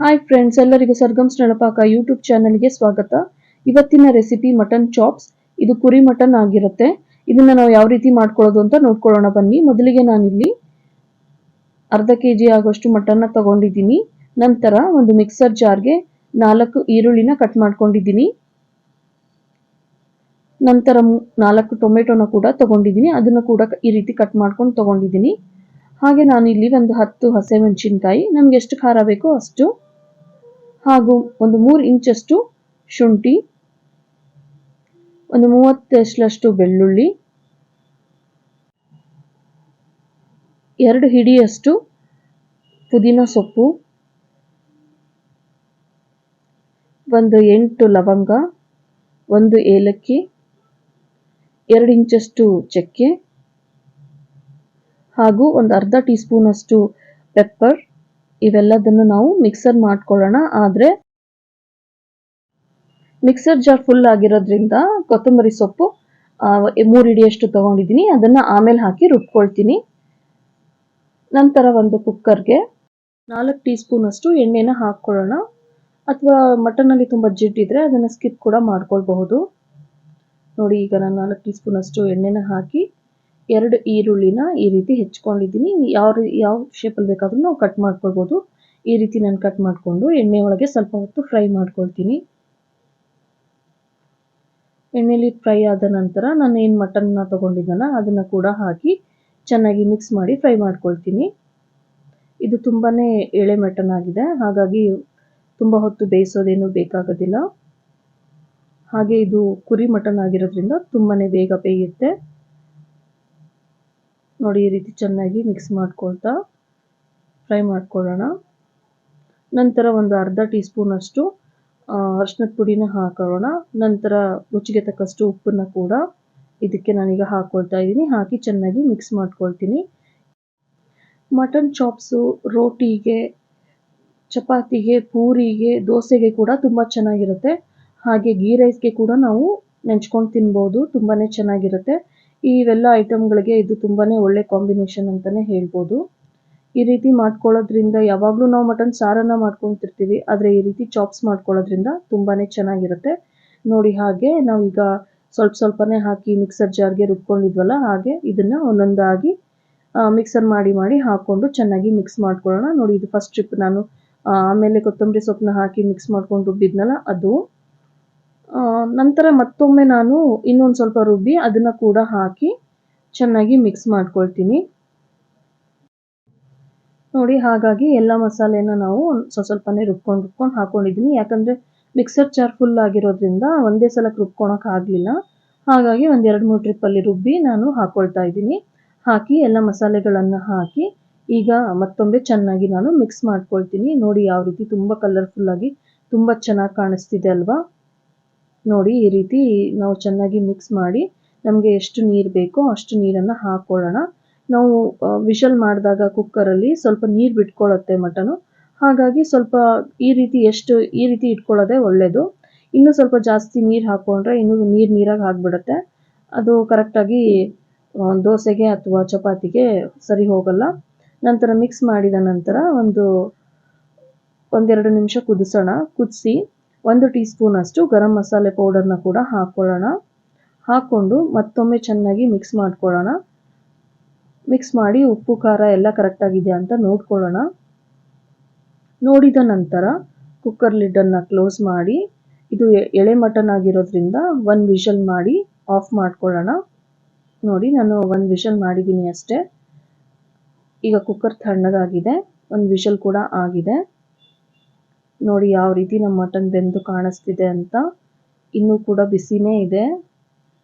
Hi friends ಎಲ್ಲರಿಗೂ ಸರ್ಗಮ್ಸ್ ನಳಪಾಕ YouTube ಚಾನಲ್ಗೆ ಸ್ವಾಗತ. ಇವತ್ತಿನ ರೆಸಿಪಿ ಮಟನ್ ಚಾಪ್ಸ್ ಇದು ಕುರಿ ಮಟನ್ ಆಗಿರುತ್ತೆ. ಇದನ್ನ ನಾವು ಯಾವ ರೀತಿ ಮಾಡ್ಕೊಳ್ಳೋದು ಅಂತ ನೋಡ್ಕೊಳ್ಳೋಣ. ಬನ್ನಿ, ಮೊದಲಿಗೆ ನಾನಿಲ್ಲಿ ಅರ್ಧ ಕೆ ಜಿ ಆಗೋಷ್ಟು ಮಟನ್ನ ತಗೊಂಡಿದ್ದೀನಿ. ನಂತರ ಒಂದು ಮಿಕ್ಸರ್ ಜಾರ್ಗೆ ನಾಲ್ಕು ಈರುಳ್ಳಿನ ಕಟ್ ಮಾಡ್ಕೊಂಡಿದ್ದೀನಿ. ನಂತರ ನಾಲ್ಕು ಟೊಮೆಟೊನ ಕೂಡ ತಗೊಂಡಿದ್ದೀನಿ. ಅದನ್ನು ಕೂಡ ಈ ರೀತಿ ಕಟ್ ಮಾಡ್ಕೊಂಡು ತಗೊಂಡಿದ್ದೀನಿ. ಹಾಗೆ ನಾನು ಇಲ್ಲಿ ಒಂದು ಹತ್ತು ಹಸಿಮೆಣಸಿನ್ಕಾಯಿ. ನಮ್ಗೆ ಎಷ್ಟು ಖಾರ ಬೇಕೋ ಅಷ್ಟು ಹಾಗೂ ಒಂದು ಮೂರು ಇಂಚಷ್ಟು ಶುಂಠಿ, ಒಂದು ಮೂವತ್ತಷ್ಟು ಬೆಳ್ಳುಳ್ಳಿ, ಎರಡು ಹಿಡಿಯಷ್ಟು ಪುದೀನ ಸೊಪ್ಪು, ಒಂದು ಎಂಟು ಲವಂಗ, ಒಂದು ಏಲಕ್ಕಿ, ಎರಡು ಇಂಚಷ್ಟು ಚಕ್ಕೆ ಹಾಗೂ ಒಂದು ಅರ್ಧ ಟೀ ಸ್ಪೂನಷ್ಟು ಪೆಪ್ಪರ್ ಇವೆಲ್ಲದನ್ನು ನಾವು ಮಿಕ್ಸರ್ ಮಾಡ್ಕೊಳ್ಳೋಣ. ಆದರೆ ಮಿಕ್ಸರ್ ಜಾರ್ ಫುಲ್ ಆಗಿರೋದ್ರಿಂದ ಕೊತ್ತಂಬರಿ ಸೊಪ್ಪು ಮೂರು ಹಿಡಿಯಷ್ಟು ತಗೊಂಡಿದ್ದೀನಿ. ಅದನ್ನು ಆಮೇಲೆ ಹಾಕಿ ರುಬ್ಕೊಳ್ತೀನಿ. ನಂತರ ಒಂದು ಕುಕ್ಕರ್ಗೆ ನಾಲ್ಕು ಟೀ ಸ್ಪೂನಷ್ಟು ಎಣ್ಣೆನ ಹಾಕ್ಕೊಳ್ಳೋಣ. ಅಥವಾ ಮಟನಲ್ಲಿ ತುಂಬ ಜಿಡ್ಡಿದ್ರೆ ಅದನ್ನು ಸ್ಕಿಪ್ ಕೂಡ ಮಾಡ್ಕೊಳ್ಬಹುದು. ನೋಡಿ, ಈಗ ನಾನು ನಾಲ್ಕು ಟೀ ಸ್ಪೂನಷ್ಟು ಎಣ್ಣೆನ ಹಾಕಿ ಎರಡು ಈರುಳ್ಳಿನ ಈ ರೀತಿ ಹೆಚ್ಕೊಂಡಿದ್ದೀನಿ. ಯಾವ ಯಾವ ಶೇಪಲ್ಲಿ ಬೇಕಾದ್ರೂ ನಾವು ಕಟ್ ಮಾಡ್ಕೊಳ್ಬೋದು. ಈ ರೀತಿ ನಾನು ಕಟ್ ಮಾಡಿಕೊಂಡು ಎಣ್ಣೆ ಒಳಗೆ ಸ್ವಲ್ಪ ಹೊತ್ತು ಫ್ರೈ ಮಾಡ್ಕೊಳ್ತೀನಿ. ಎಣ್ಣೆಯಲ್ಲಿ ಫ್ರೈ ಆದ ನಂತರ ನಾನು ಏನು ಮಟನ್ನ ತೊಗೊಂಡಿದ್ದಲ್ಲ ಅದನ್ನು ಕೂಡ ಹಾಕಿ ಚೆನ್ನಾಗಿ ಮಿಕ್ಸ್ ಮಾಡಿ ಫ್ರೈ ಮಾಡ್ಕೊಳ್ತೀನಿ. ಇದು ತುಂಬಾ ಎಳೆ ಮಟನ್ ಆಗಿದೆ. ಹಾಗಾಗಿ ತುಂಬ ಹೊತ್ತು ಬೇಯಿಸೋದೇನು ಬೇಕಾಗೋದಿಲ್ಲ. ಹಾಗೆ ಇದು ಕುರಿ ಮಟನ್ ಆಗಿರೋದ್ರಿಂದ ತುಂಬಾ ಬೇಗ ಬೇಯುತ್ತೆ. ನೋಡಿ, ಈ ರೀತಿ ಚೆನ್ನಾಗಿ ಮಿಕ್ಸ್ ಮಾಡ್ಕೊಳ್ತಾ ಫ್ರೈ ಮಾಡ್ಕೊಳ್ಳೋಣ. ನಂತರ ಒಂದು ಅರ್ಧ ಟೀ ಸ್ಪೂನಷ್ಟು ಅರ್ಶಿನದ ಪುಡಿನ ಹಾಕೊಳ್ಳೋಣ ನಂತರ ರುಚಿಗೆ ತಕ್ಕಷ್ಟು ಉಪ್ಪನ್ನು ಕೂಡ ಇದಕ್ಕೆ ನಾನೀಗ ಹಾಕ್ಕೊಳ್ತಾ ಇದ್ದೀನಿ. ಹಾಕಿ ಚೆನ್ನಾಗಿ ಮಿಕ್ಸ್ ಮಾಡ್ಕೊಳ್ತೀನಿ. ಮಟನ್ ಚಾಪ್ಸು ರೋಟಿಗೆ, ಚಪಾತಿಗೆ, ಪೂರಿಗೆ, ದೋಸೆಗೆ ಕೂಡ ತುಂಬ ಚೆನ್ನಾಗಿರುತ್ತೆ. ಹಾಗೆ ಗೀ ರೈಸ್ಗೆ ಕೂಡ ನಾವು ನೆಂಚ್ಕೊಂಡು ತಿನ್ಬೋದು ತುಂಬಾ ಚೆನ್ನಾಗಿರುತ್ತೆ. ಇವೆಲ್ಲ ಐಟಮ್ಗಳಿಗೆ ಇದು ತುಂಬಾ ಒಳ್ಳೆ ಕಾಂಬಿನೇಷನ್ ಅಂತಲೇ ಹೇಳ್ಬೋದು. ಈ ರೀತಿ ಮಾಡ್ಕೊಳ್ಳೋದ್ರಿಂದ ಯಾವಾಗಲೂ ನಾವು ಮಟನ್ ಸಾರನ್ನು ಮಾಡ್ಕೊತಿರ್ತೀವಿ ಆದರೆ ಈ ರೀತಿ ಚಾಪ್ಸ್ ಮಾಡ್ಕೊಳ್ಳೋದ್ರಿಂದ ತುಂಬಾ ಚೆನ್ನಾಗಿರುತ್ತೆ. ನೋಡಿ ಹಾಗೆ ನಾವೀಗ ಸ್ವಲ್ಪ ಸ್ವಲ್ಪನೇ ಹಾಕಿ ಮಿಕ್ಸರ್ ಜಾರ್ಗೆ ರುಬ್ಕೊಂಡಿದ್ವಲ್ಲ ಹಾಗೆ ಇದನ್ನು ಒಂದೊಂದಾಗಿ ಮಿಕ್ಸರ್ ಮಾಡಿ ಮಾಡಿ ಹಾಕ್ಕೊಂಡು ಚೆನ್ನಾಗಿ ಮಿಕ್ಸ್ ಮಾಡ್ಕೊಳ್ಳೋಣ. ನೋಡಿ ಇದು ಫಸ್ಟ್ ಟ್ರಿಪ್ ನಾನು ಆಮೇಲೆ ಕೊತ್ತಂಬರಿ ಸೊಪ್ಪನ್ನ ಹಾಕಿ ಮಿಕ್ಸ್ ಮಾಡ್ಕೊಂಡು ರುಬ್ಬಿದ್ನಲ್ಲ ಅದು. ನಂತರ ಮತ್ತೊಮ್ಮೆ ನಾನು ಇನ್ನೊಂದು ಸ್ವಲ್ಪ ರುಬ್ಬಿ ಅದನ್ನು ಕೂಡ ಹಾಕಿ ಚೆನ್ನಾಗಿ ಮಿಕ್ಸ್ ಮಾಡ್ಕೊಳ್ತೀನಿ. ನೋಡಿ, ಹಾಗಾಗಿ ಎಲ್ಲ ಮಸಾಲೆನ ನಾವು ಸ್ವಲ್ಪ ಸ್ವಲ್ಪನೇ ರುಬ್ಕೊಂಡು ರುಬ್ಕೊಂಡು ಹಾಕೊಂಡಿದ್ದೀನಿ ಯಾಕಂದರೆ ಮಿಕ್ಸರ್ ಜಾರ್ ಫುಲ್ ಆಗಿರೋದ್ರಿಂದ ಒಂದೇ ಸಲಕ್ಕೆ ರುಬ್ಕೊಳಕ್ಕೆ ಆಗಲಿಲ್ಲ. ಹಾಗಾಗಿ ಒಂದು ಎರಡು ಮೂರು ಟ್ರಿಪ್ಪಲ್ಲಿ ರುಬ್ಬಿ ನಾನು ಹಾಕ್ಕೊಳ್ತಾ ಇದ್ದೀನಿ. ಹಾಕಿ ಎಲ್ಲ ಮಸಾಲೆಗಳನ್ನು ಹಾಕಿ ಈಗ ಮತ್ತೊಮ್ಮೆ ಚೆನ್ನಾಗಿ ನಾನು ಮಿಕ್ಸ್ ಮಾಡ್ಕೊಳ್ತೀನಿ. ನೋಡಿ, ಯಾವ ರೀತಿ ತುಂಬ ಕಲರ್ಫುಲ್ಲಾಗಿ ತುಂಬ ಚೆನ್ನಾಗಿ ಕಾಣಿಸ್ತಿದೆ ಅಲ್ವಾ? ನೋಡಿ ಈ ರೀತಿ ನಾವು ಚೆನ್ನಾಗಿ ಮಿಕ್ಸ್ ಮಾಡಿ ನಮಗೆ ಎಷ್ಟು ನೀರು ಬೇಕೋ ಅಷ್ಟು ನೀರನ್ನು ಹಾಕ್ಕೊಳ್ಳೋಣ ನಾವು ವಿಷಲ್ ಮಾಡಿದಾಗ ಕುಕ್ಕರಲ್ಲಿ ಸ್ವಲ್ಪ ನೀರು ಬಿಟ್ಕೊಳ್ಳುತ್ತೆ ಮಟನು. ಹಾಗಾಗಿ ಸ್ವಲ್ಪ ಈ ರೀತಿ ಎಷ್ಟು, ಈ ರೀತಿ ಇಟ್ಕೊಳ್ಳೋದೇ ಒಳ್ಳೆಯದು ಇನ್ನೂ ಸ್ವಲ್ಪ ಜಾಸ್ತಿ ನೀರು ಹಾಕ್ಕೊಂಡ್ರೆ ಇನ್ನೂ ನೀರು ನೀರಾಗಿ ಆಗಿಬಿಡುತ್ತೆ. ಅದು ಕರೆಕ್ಟಾಗಿ ದೋಸೆಗೆ ಅಥವಾ ಚಪಾತಿಗೆ ಸರಿ ಹೋಗಲ್ಲ. ನಂತರ ಮಿಕ್ಸ್ ಮಾಡಿದ ನಂತರ ಒಂದು, ಒಂದೆರಡು ನಿಮಿಷ ಕುದಿಸೋಣ. ಕುದಿಸಿ ಒಂದು ಟೀ ಸ್ಪೂನಷ್ಟು ಗರಂ ಮಸಾಲೆ ಪೌಡರ್ನ ಕೂಡ ಹಾಕ್ಕೊಳ್ಳೋಣ ಹಾಕ್ಕೊಂಡು ಮತ್ತೊಮ್ಮೆ ಚೆನ್ನಾಗಿ ಮಿಕ್ಸ್ ಮಾಡ್ಕೊಳ್ಳೋಣ. ಮಿಕ್ಸ್ ಮಾಡಿ ಉಪ್ಪು, ಖಾರ ಎಲ್ಲ ಕರೆಕ್ಟಾಗಿದೆಯಾ ಅಂತ ನೋಡ್ಕೊಳ್ಳೋಣ. ನೋಡಿದ ನಂತರ ಕುಕ್ಕರ್ ಲಿಡ್ಡನ್ನು ಕ್ಲೋಸ್ ಮಾಡಿ, ಇದು ಎಳೆ ಮಟನ್ ಆಗಿರೋದ್ರಿಂದ ಒಂದು ವಿಷಲ್ ಮಾಡಿ ಆಫ್ ಮಾಡ್ಕೊಳ್ಳೋಣ. ನೋಡಿ ನಾನು ಒಂದು ವಿಷಲ್ ಮಾಡಿದ್ದೀನಿ ಅಷ್ಟೇ. ಈಗ ಕುಕ್ಕರ್ ತಣ್ಣಗಾಗಿದೆ ಒಂದು ವಿಷಲ್ ಕೂಡ ಆಗಿದೆ. ನೋಡಿ ಯಾವ ರೀತಿ ನಮ್ಮ ಮಟನ್ ಬೆಂದು ಕಾಣಿಸ್ತಿದೆ ಅಂತ. ಇನ್ನೂ ಕೂಡ ಬಿಸಿನೇ ಇದೆ.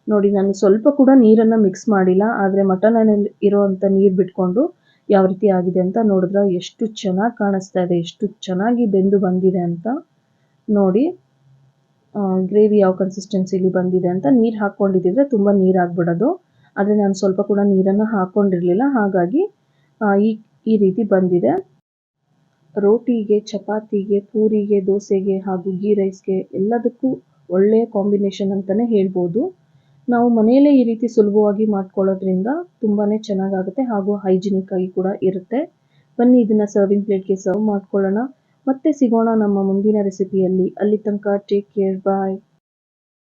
ನೋಡಿ, ನಾನು ಸ್ವಲ್ಪ ಕೂಡ ನೀರನ್ನು ಮಿಕ್ಸ್ ಮಾಡಿಲ್ಲ, ಆದರೆ ಮಟನಲ್ಲಿ ಇರೋವಂಥ ನೀರು ಬಿಟ್ಕೊಂಡು ಯಾವ ರೀತಿ ಆಗಿದೆ ಅಂತ ನೋಡಿದ್ರೆ ಎಷ್ಟು ಚೆನ್ನಾಗಿ ಕಾಣಿಸ್ತಾ ಇದೆ, ಎಷ್ಟು ಚೆನ್ನಾಗಿ ಬೆಂದು ಬಂದಿದೆ ಅಂತ. ನೋಡಿ ಗ್ರೇವಿ ಯಾವ ಕನ್ಸಿಸ್ಟೆನ್ಸಿಲಿ ಬಂದಿದೆ ಅಂತ ನೀರು ಹಾಕ್ಕೊಂಡಿದ್ದಿದ್ರೆ ತುಂಬ ನೀರು ಆಗ್ಬಿಡೋದು. ಆದರೆ ನಾನು ಸ್ವಲ್ಪ ಕೂಡ ನೀರನ್ನು ಹಾಕ್ಕೊಂಡಿರಲಿಲ್ಲ ಹಾಗಾಗಿ ಈ ಈ ರೀತಿ ಬಂದಿದೆ. ರೋಟಿಗೆ, ಚಪಾತಿಗೆ, ಪೂರಿಗೆ, ದೋಸೆಗೆ ಹಾಗೂ ಗೀ ರೈಸ್ಗೆ ಎಲ್ಲದಕ್ಕೂ ಒಳ್ಳೆಯ ಕಾಂಬಿನೇಷನ್ ಅಂತಲೇ ಹೇಳ್ಬೋದು. ನಾವು ಮನೆಯಲ್ಲೇ ಈ ರೀತಿ ಸುಲಭವಾಗಿ ಮಾಡ್ಕೊಳ್ಳೋದ್ರಿಂದ ತುಂಬಾ ಚೆನ್ನಾಗಾಗುತ್ತೆ ಹಾಗೂ ಹೈಜಿನಿಕ್ ಆಗಿ ಕೂಡ ಇರುತ್ತೆ. ಬನ್ನಿ ಇದನ್ನು ಸರ್ವಿಂಗ್ ಪ್ಲೇಟ್ಗೆ ಸರ್ವ್ ಮಾಡ್ಕೊಳ್ಳೋಣ. ಮತ್ತೆ ಸಿಗೋಣ ನಮ್ಮ ಮುಂದಿನ ರೆಸಿಪಿಯಲ್ಲಿ ಅಲ್ಲಿ. ತನಕ ಟೇಕ್ ಕೇರ್ ಬಾಯ್